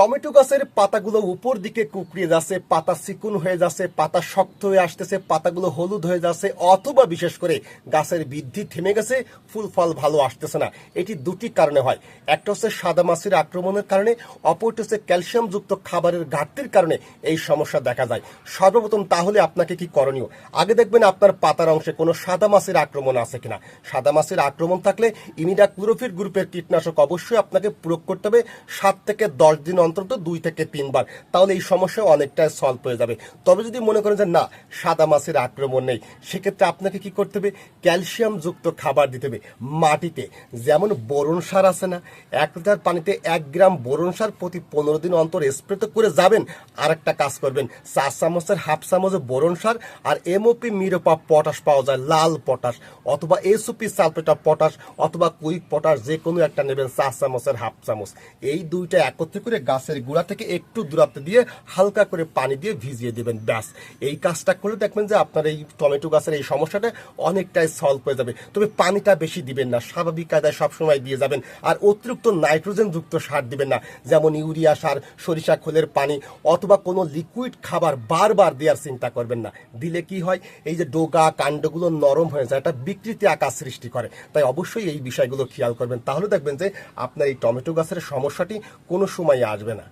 Tomato গাছের পাতাগুলো উপর দিকে কুকড়িয়ে যাচ্ছে, পাতা চিকুন হয়ে যাচ্ছে, পাতা শক্ত হয়ে আসতেছে, পাতাগুলো হলুদ হয়ে যাচ্ছে, অথবা বিশেষ করে গাছের বৃদ্ধি থেমে গেছে, ফুল ফল ভালো আসতেছে না। এটি দুটি কারণে হয়। একটা হচ্ছে সাদা মাছির আক্রমণের কারণে, অপরটি হচ্ছে ক্যালসিয়ামযুক্ত খাবারের ঘাটতির কারণে এই সমস্যা দেখা যায়। সর্বপ্রথম তাহলে আপনাকে কি করণীয়? আগে দেখবেন আপনার পাতার অংশে কোনো সাদা মাছের আক্রমণ আছে কিনা। সাদা মাছের আক্রমণ থাকলে ইমিডা ক্লোরোফির গ্রুপের কীটনাশক অবশ্যই আপনাকে প্রয়োগ করতে হবে। সাত থেকে দশ দিন অন্তত দুই থেকে তিনবার, তাহলে এই সমস্যা অনেকটাই সলভ হয়ে যাবে। তবে যদি মনে করেন যে, না, সাদা মাছের আক্রমণ নেই, সেক্ষেত্রে আপনাকে কি করতে হবে? ক্যালসিয়াম যুক্ত খাবার দিতে হবে মাটিতে। যেমন বোরন সার আছে না, এক লিটার পানিতে এক গ্রাম বোরন সার প্রতি পনেরো দিন অন্তর স্প্রে তো করে যাবেন। আর একটা কাজ করবেন, চার চামচের হাফ চামচ বোরন সার আর এমওপি মিরোপা পটাশ পাওয়া যায়, লাল পটাশ অথবা এসওপি সালফেট পটাশ অথবা কুইক পটাশ যে কোনো একটা নেবেন চার চামচের হাফ চামচ। এই দুইটা একত্রে করে গাছের গুঁড়া থেকে একটু দূরত্বে দিয়ে হালকা করে পানি দিয়ে ভিজিয়ে দেবেন, ব্যাস। এই কাজটা করলে দেখবেন যে আপনার এই টমেটো গাছের এই সমস্যাটা অনেকটাই সলভ হয়ে যাবে। তবে পানিটা বেশি দিবেন না, স্বাভাবিক কায়দায় সবসময় দিয়ে যাবেন। আর অতিরিক্ত নাইট্রোজেন যুক্ত সার দিবেন না, যেমন ইউরিয়া সার, সরিষা খোলের পানি, অথবা কোনো লিকুইড খাবার বারবার দেওয়ার চিন্তা করবেন না। দিলে কি হয়, এই যে ডোগা, কাণ্ডগুলো নরম হয়ে যায়, এটা বিকৃতি আকার সৃষ্টি করে। তাই অবশ্যই এই বিষয়গুলো খেয়াল করবেন। তাহলে দেখবেন যে আপনার এই টমেটো গাছের সমস্যাটি কোনো সময় আসবে না